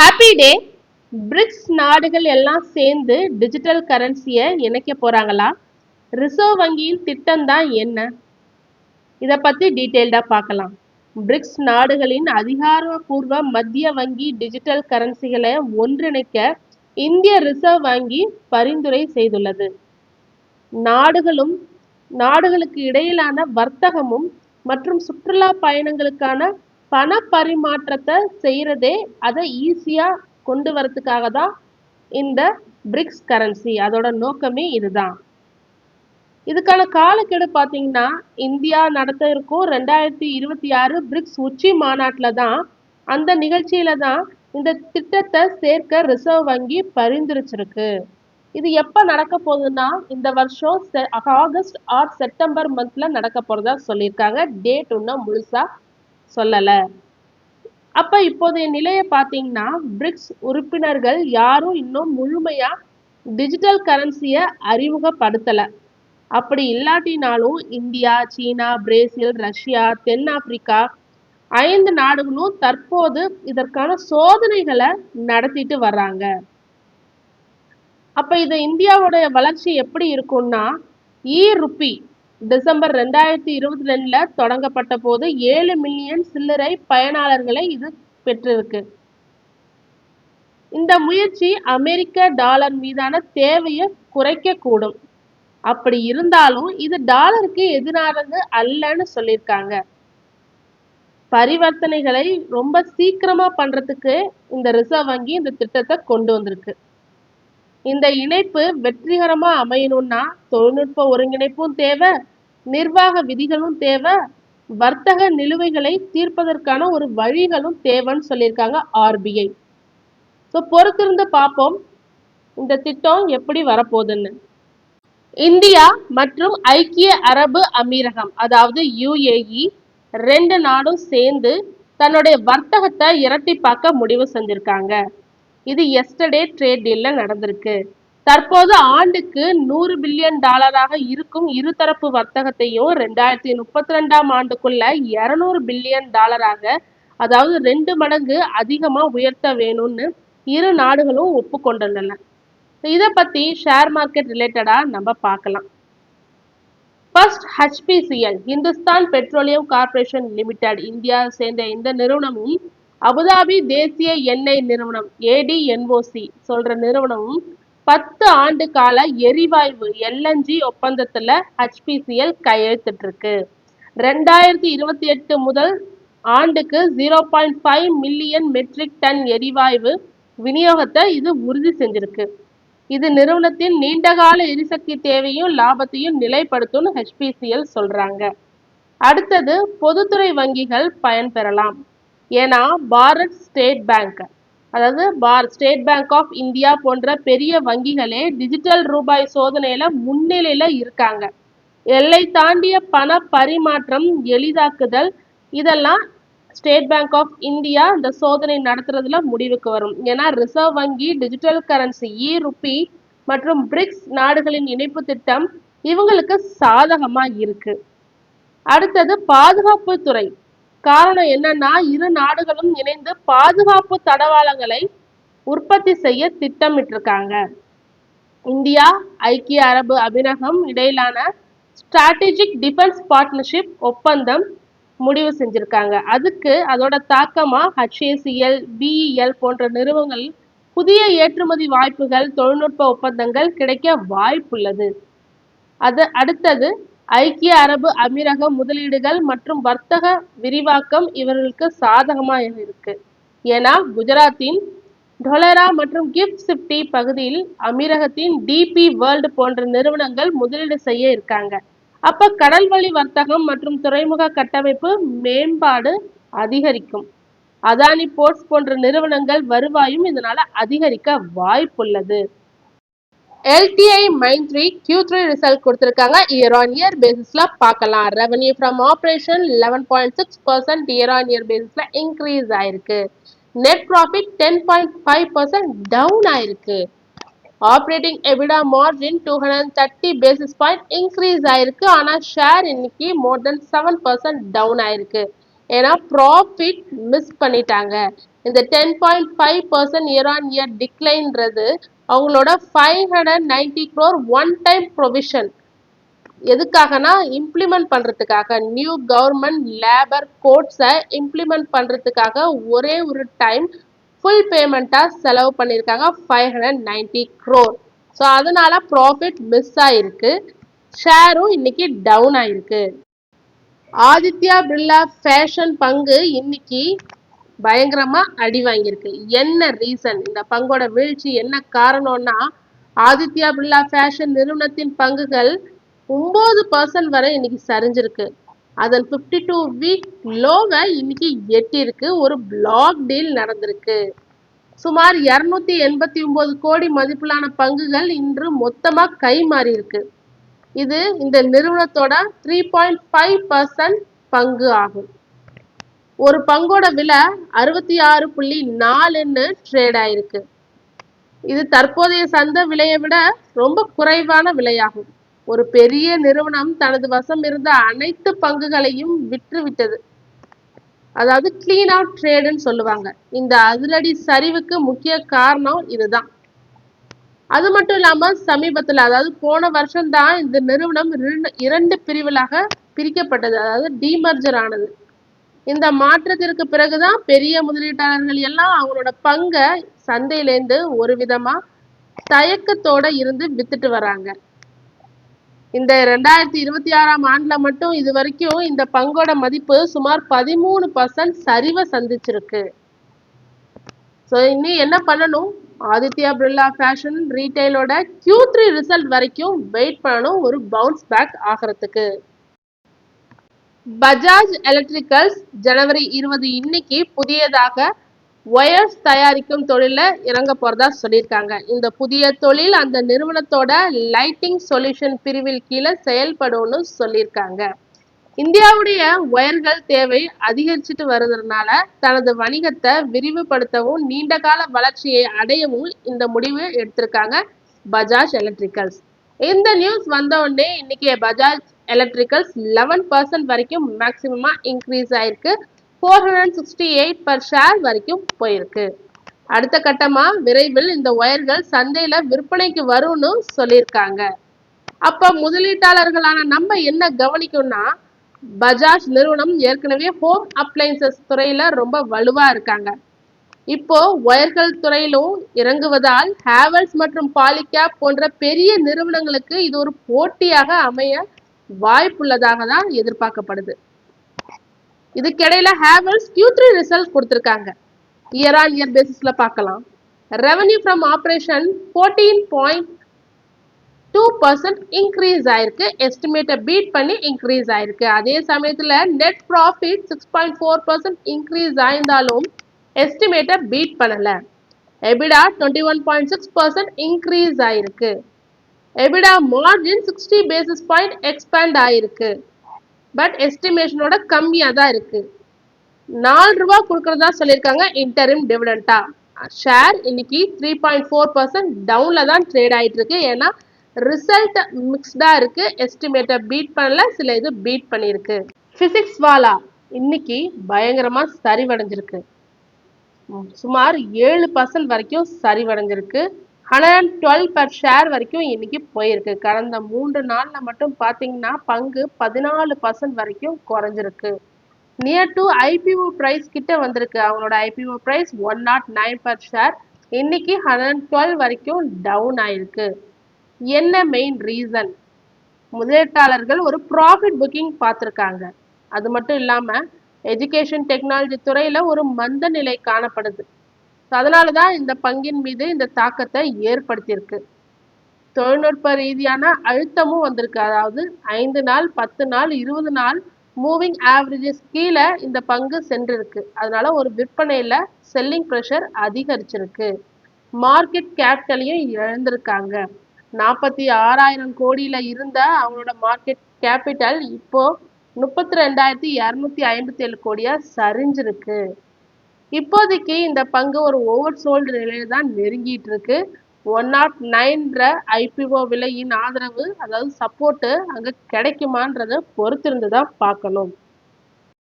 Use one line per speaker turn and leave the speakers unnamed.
Happy day BRICS நாடுகள் எல்லாம் சேர்ந்து டிஜிட்டல் கரன்சியை இணைக்க போகிறாங்களா ரிசர்வ் வங்கியின் திட்டம் தான் என்ன? இதை பற்றி டீட்டெயில்டாக பார்க்கலாம். பிரிக்ஸ் நாடுகளின் அதிகாரப்பூர்வ மத்திய வங்கி டிஜிட்டல் கரன்சிகளை ஒன்றிணைக்க இந்திய ரிசர்வ் வங்கி பரிந்துரை செய்துள்ளது. நாடுகளும் நாடுகளுக்கு இடையிலான வர்த்தகமும் மற்றும் சுற்றுலா பயணங்களுக்கான பண பரிமாற்றத்தை செய்யறதே அதை ஈஸியா கொண்டு வரத்துக்காக தான் இந்த பிரிக்ஸ் கரன்சி அதோட நோக்கமே இதுதான். இதுக்கான காலக்கெடு பார்த்தீங்கன்னா இந்தியா நடத்த இருக்கும் ரெண்டாயிரத்தி இருபத்தி ஆறு பிரிக்ஸ் உச்சி மாநாட்டில் தான் அந்த நிகழ்ச்சியில தான் இந்த திட்டத்தை சேர்க்க ரிசர்வ் வங்கி பரிந்துரைச்சிருக்கு. இது எப்போ நடக்க போகுதுன்னா இந்த வருஷம் செ- ஆகஸ்ட் ஆர் செப்டம்பர் மந்த்ல நடக்க போறதா சொல்லியிருக்காங்க. டேட் இன்னும் முழுசா சொல்லலை. அப்ப இப்போதைய நிலையை பார்த்தீங்கன்னா பிரிக்ஸ் உறுப்பினர்கள் யாரும் இன்னும் முழுமையா டிஜிட்டல் கரன்சியை அறிமுகப்படுத்தல. அப்படி இல்லாட்டினாலும் இந்தியா சீனா பிரேசில் ரஷ்யா தென்னாப்பிரிக்கா ஐந்து நாடுகளும் தற்போது இதற்கான சோதனைகளை நடத்திட்டு வர்றாங்க. அப்ப இது இந்தியாவோட வளர்ச்சி எப்படி இருக்கும்னா இ ருப்பி டிசம்பர் ரெண்டாயிரத்தி இருபத்தி ரெண்டுல தொடங்கப்பட்ட போது ஏழு மில்லியன் சில்லறை பயனாளர்களை இது பெற்றிருக்கு. இந்த முயற்சி அமெரிக்க டாலர் மீதான தேவையை குறைக்க கூடும் அப்படி இருந்தாலும் இது டாலருக்கு எதிரானது அல்லன்னு சொல்லியிருக்காங்க. பரிவர்த்தனைகளை ரொம்ப சீக்கிரமா பண்றதுக்கு இந்த ரிசர்வ் வங்கி இந்த திட்டத்தை கொண்டு வந்திருக்கு. இந்த இணைப்பு வெற்றிகரமா அமையணும்னா தொழில்நுட்ப ஒருங்கிணைப்பும் தேவை நிர்வாக விதிகளும் தேவை வர்த்தக நிலுவைகளை தீர்ப்பதற்கான ஒரு வழிகளும் தேவைன்னு சொல்லியிருக்காங்க ஆர்பிஐ ஸோ பொறுத்திருந்து பார்ப்போம் இந்த திட்டம் எப்படி வரப்போகுதுன்னு. இந்தியா மற்றும் ஐக்கிய அரபு அமீரகம் அதாவது யுஏஇ ரெண்டு நாடும் சேர்ந்து தன்னுடைய வர்த்தகத்தை இரட்டிப்பாக்க முடிவு செஞ்சிருக்காங்க. இது எஸ்டர்டே ட்ரேட் டீல்ல நடந்திருக்கு. தற்போது ஆண்டுக்கு நூறு பில்லியன் டாலராக இருக்கும் இருதரப்பு வர்த்தகத்தையும் ரெண்டாயிரத்தி முப்பத்தி ரெண்டாம் ஆண்டுக்குள்ள இருநூறு பில்லியன் டாலராக அதாவது ரெண்டு மடங்கு அதிகமா உயர்த்த வேணும்னு இரு நாடுகளும் ஒப்புக்கொண்டுள்ளன. இதை பத்தி ஷேர் மார்க்கெட் ரிலேட்டடா நம்ம பார்க்கலாம். First HPCL Hindustan petroleum corporation limited India சேர்ந்த இந்த நிறுவனமும் அபுதாபி தேசிய எண்ணெய் நிறுவனம் ஏடிஎன்ஓசி சொல்ற நிறுவனமும் பத்து ஆண்டு கால எரிவாயு எல்என்ஜி ஒப்பந்தத்துல ஹெச்பிசிஎல் கையெழுத்திட்டிருக்கு. ரெண்டாயிரத்தி இருபத்தி எட்டு முதல் ஆண்டுக்கு zero point five million metric ton எரிவாயு விநியோகத்தை இது உறுதி செஞ்சிருக்கு. இது நிறுவனத்தின் நீண்டகால எரிசக்தி தேவையும் லாபத்தையும் நிலைப்படுத்தும்னு ஹெச்பிசிஎல் சொல்றாங்க. அடுத்தது பொதுத்துறை வங்கிகள் பயன்பெறலாம். ஏன்னா பாரத் ஸ்டேட் பேங்க் அதாவது பார் ஸ்டேட் பேங்க் ஆஃப் இந்தியா போன்ற பெரிய வங்கிகளே டிஜிட்டல் ரூபாய் சோதனையில முன்னிலையில இருக்காங்க. எல்லை தாண்டிய பண பரிமாற்றம் எளிதாக்குதல் இதெல்லாம் ஸ்டேட் பேங்க் ஆஃப் இந்தியா இந்த சோதனை நடத்துறதுல முடிவுக்கு வரும். ஏன்னா ரிசர்வ் வங்கி டிஜிட்டல் கரன்சி இ ருப்பி மற்றும் பிரிக்ஸ் நாடுகளின் இணைப்பு திட்டம் இவங்களுக்கு சாதகமா இருக்கு. அடுத்தது பாதுகாப்பு துறை. காரணம் என்னன்னா இரு நாடுகளும் இணைந்து பாதுகாப்பு தடவாளங்களை உற்பத்தி செய்ய திட்டமிட்டிருக்காங்க. இந்தியா ஐக்கிய அரபு அமீரகம் இடையிலான ஸ்ட்ராட்டஜிக் டிஃபென்ஸ் பார்ட்னர்ஷிப் ஒப்பந்தம் முடிவு செஞ்சிருக்காங்க. அதுக்கு அதோட தாக்கமா ஹச்ஏசிஎல் பிஇஎல் போன்ற நிறுவனங்கள் புதிய ஏற்றுமதி வாய்ப்புகள் தொழில்நுட்ப ஒப்பந்தங்கள் கிடைக்க வாய்ப்புள்ளது. அது அடுத்தது ஐக்கிய அரபு அமீரக முதலீடுகள் மற்றும் வர்த்தக விரிவாக்கம் இவர்களுக்கு சாதகமாக இருக்கு. ஏன்னா குஜராத்தின் டொலரா மற்றும் கிஃப்ட் சிப்டி பகுதியில் அமீரகத்தின் டிபி வேர்ல்டு போன்ற நிறுவனங்கள் முதலீடு செய்ய இருக்காங்க. அப்ப கடல் வழி வர்த்தகம் மற்றும் துறைமுக கட்டமைப்பு மேம்பாடு அதிகரிக்கும். அதானி போர்ட்ஸ் போன்ற நிறுவனங்கள் வருவாயும் இதனால அதிகரிக்க வாய்ப்புள்ளது. எல்டிஐ மைன் த்ரீ கியூ த்ரீ ரிசல்ட் கொடுத்துருக்காங்க. இயர் ஆன் இயர் பேசிஸ்ல பார்க்கலாம். Revenue from operation eleven point six percent year on year பேசிஸ்ல இன்க்ரீஸ் ஆயிருக்கு. Net profit ten point five percent down ஆயிருக்கு. Operating EBITDA margin two hundred thirty basis point increase ஆயிருக்கு. ஆனால் share இன்னைக்கு more than seven percent down ஆயிருக்கு. ஏன்னா profit miss பண்ணிட்டாங்க. இந்த ten point five percent year on year டிக்ளைன்றது அவங்களோட five hundred ninety crore one time provision எதுக்காகனா implement பண்ணுறதுக்காக நியூ கவர்மெண்ட் லேபர் கோட்ஸை இம்ப்ளிமெண்ட் பண்ணுறதுக்காக ஒரே ஒரு டைம் ஃபுல் பேமெண்ட்டாக செலவு பண்ணியிருக்காங்க five hundred ninety crore so அதனால ப்ராஃபிட் மிஸ் ஆயிருக்கு. ஷேரும் இன்னைக்கு டவுன் ஆயிருக்கு. ஆதித்யா பிர்லா ஃபேஷன் பங்கு இன்னைக்கு பயங்கரமா அடி வாங்கியிருக்கு. என்ன ரீசன் இந்த பங்கோட வீழ்ச்சி என்ன காரணம்னா ஆதித்யா பிர்லா ஃபேஷன் நிறுவனத்தின் பங்குகள் ஒன்பது பர்சன்ட் வரை இன்னைக்கு சரிஞ்சிருக்கு. அதன் ஃபிஃப்டி டூ வீக் லோவை இன்னைக்கு எட்டியிருக்கு. ஒரு பிளாக் டீல் நடந்திருக்கு. சுமார் இரநூத்தி எண்பத்தி ஒன்பது கோடி மதிப்பிலான பங்குகள் இன்று மொத்தமா கை மாறி இருக்கு இது இந்த நிறுவனத்தோட த்ரீ பாயிண்ட் ஃபைவ் பர்சன்ட் பங்கு ஆகும். ஒரு பங்கோட விலை அறுபத்தி ஆறு புள்ளி நாலுன்னு ட்ரேட் ஆயிருக்கு. இது தற்போதைய சந்தை விலையை விட ரொம்ப குறைவான விலையாகும். ஒரு பெரிய நிறுவனம் தனது வசம் இருந்த அனைத்து பங்குகளையும் விற்று விட்டது அதாவது கிளீன் அவுட் ட்ரேடுன்னு சொல்லுவாங்க. இந்த அதிரடி சரிவுக்கு முக்கிய காரணம் இதுதான். அது மட்டும் இல்லாம சமீபத்துல அதாவது போன வருஷம் தான் இந்த நிறுவனம் இரண்டு பிரிவுகளாக பிரிக்கப்பட்டது. அதாவது டீமர்ஜர் ஆனது. இந்த மாற்றத்திற்கு பிறகுதான் பெரிய முதலீட்டாளர்கள் எல்லாம் அவங்களோட பங்கை சந்தையிலேருந்து ஒரு விதமா தயக்கத்தோட இருந்து வித்துட்டு வராங்க. இந்த ரெண்டாயிரத்தி இருபத்தி ஆறாம் ஆண்டுல மட்டும் இது வரைக்கும் இந்த பங்கோட மதிப்பு சுமார் பதிமூணு பர்சன்ட் சரிவை சந்திச்சிருக்கு. ஸோ இன்னும் என்ன பண்ணணும்? ஆதித்யா பிர்லா ஃபேஷன் ரீட்டைலோட கியூ த்ரீ ரிசல்ட் வரைக்கும் வெயிட் பண்ணணும் ஒரு பவுன்ஸ் பேக் ஆகிறதுக்கு. பஜாஜ் எலக்ட்ரிக்கல்ஸ் ஜனவரி இருபது இன்னைக்கு புதியதாக ஒயர்ஸ் தயாரிக்கும் தொழில இறங்க போறதா சொல்லியிருக்காங்க. இந்த புதிய தொழில் அந்த நிறுவனத்தோட லைட்டிங் சொல்யூஷன் பிரிவில் கீழே செயல்படும்னு சொல்லியிருக்காங்க. இந்தியாவுடைய ஒயர்கள் தேவை அதிகரிச்சுட்டு வருதுனால தனது வணிகத்தை விரிவுபடுத்தவும் நீண்ட கால வளர்ச்சியை அடையவும் இந்த முடிவு எடுத்திருக்காங்க பஜாஜ் எலக்ட்ரிக்கல்ஸ் இந்த நியூஸ் வந்த உடனே இன்னைக்கு பஜாஜ் எலக்ட்ரிக்கல்ஸ் லெவன் பர்சன்ட் வரைக்கும் மேக்சிமமாக இன்க்ரீஸ் ஆயிருக்கு. Four hundred sixty eight per share வரைக்கும் போயிருக்கு. அடுத்த கட்டமாக விரைவில் இந்த ஒயர்கள் சந்தையில் விற்பனைக்கு வரும்னு சொல்லியிருக்காங்க. அப்போ முதலீட்டாளர்களான நம்ம என்ன கவனிக்கணும்னா பஜாஜ் நிறுவனம் ஏற்கனவே ஹோம் அப்ளைன்சஸ் துறையில ரொம்ப வலுவா இருக்காங்க. இப்போ ஒயர்கள் துறையிலும் இறங்குவதால் ஹேவல்ஸ் மற்றும் பாலிகேப் போன்ற பெரிய நிறுவனங்களுக்கு இது ஒரு போட்டியாக அமைய வாய்ப்புள்ளதாக தான் எதிர்பார்க்கப்படுது. இதுக்கிடையில ஹேவல்ஸ் கியூ த்ரீ ரிசல்ட் கொடுத்துருக்காங்க. இயர் ஆன் இயர் பேசிஸ்ல பார்க்கலாம். Revenue from operation fourteen point two percent increase ஆயிருக்கு. எஸ்டிமேட்டை பீட் பண்ணி இன்க்ரீஸ் ஆயிருக்கு. அதே சமயத்தில் net profit six point four percent increase ஆயிருந்தாலும் எஸ்டிமேட்டை பீட் பண்ணலை. EBITDA twenty one point six percent increase ஆயிருக்கு. EBITDA margin sixty basis point expand ஆயிருக்கு. பட் எஸ்டிமேஷனோட கம்மியாக தான் இருக்கு. நாலு ரூபா கொடுக்கறதா சொல்லியிருக்காங்க இன்டரிம் டிவிடெண்டா ஷேர் இன்னைக்கு த்ரீ பாயிண்ட் ஃபோர் பர்சன்ட் டவுன்ல தான் ட்ரேட் ஆயிட்டு இருக்கு. ஏன்னா ரிசல்ட் மிக்ஸ்டா இருக்கு. எஸ்டிமேட்டை பீட் பண்ணல சில இது பீட் பண்ணியிருக்கு. பிசிக்ஸ் வாலா இன்னைக்கு பயங்கரமா சரிவடைஞ்சிருக்கு. சுமார் ஏழு பர்சன்ட் வரைக்கும் சரிவடைஞ்சிருக்கு. Hundred and twelve per share வரைக்கும் இன்னைக்கு போயிருக்கு. கடந்த மூன்று நாளில் மட்டும் பார்த்தீங்கன்னா பங்கு பதினாலு பர்சன்ட் வரைக்கும் குறைஞ்சிருக்கு. நியர் டு ஐபிஓ ப்ரைஸ் கிட்ட வந்திருக்கு. அவங்களோட IPO price one naught nine per share இன்னைக்கு ஹண்ட்ரட் அண்ட் டுவெல் வரைக்கும் டவுன் ஆயிருக்கு. என்ன மெயின் ரீசன் முதலீட்டாளர்கள் ஒரு ப்ராஃபிட் புக்கிங் பார்த்துருக்காங்க. அது மட்டும் இல்லாமல் எஜுகேஷன் டெக்னாலஜி துறையில் ஒரு மந்த நிலை காணப்படுது. அதனால தான் இந்த பங்கின் மீது இந்த தாக்கத்தை ஏற்படுத்தியிருக்கு. தொழில்நுட்ப ரீதியான அழுத்தமும் வந்திருக்கு. அதாவது ஐந்து நாள் பத்து நாள் இருபது நாள் மூவிங் ஆவரேஜஸ் கீழே இந்த பங்கு சென்றிருக்கு. அதனால ஒரு விற்பனையில செல்லிங் ப்ரெஷர் அதிகரிச்சிருக்கு. மார்க்கெட் கேபிட்டலையும் இழந்திருக்காங்க. நாற்பத்தி ஆறாயிரம் கோடியில இருந்த அவங்களோட மார்க்கெட் கேபிட்டல் இப்போ முப்பத்தி ரெண்டாயிரத்தி இரநூத்தி ஐம்பத்தி ஏழு கோடியா சரிஞ்சிருக்கு. இப்போதைக்கு இந்த பங்கு ஒரு ஓவர் சோல்டு நிலையில தான் நெருங்கிட்டு இருக்கு ஒன் நாட் நைன்ற ஐபிஓ விலையின் ஆதரவு அதாவது சப்போர்ட்டு அங்கே கிடைக்குமான்றதை பொறுத்திருந்து தான் பார்க்கணும்.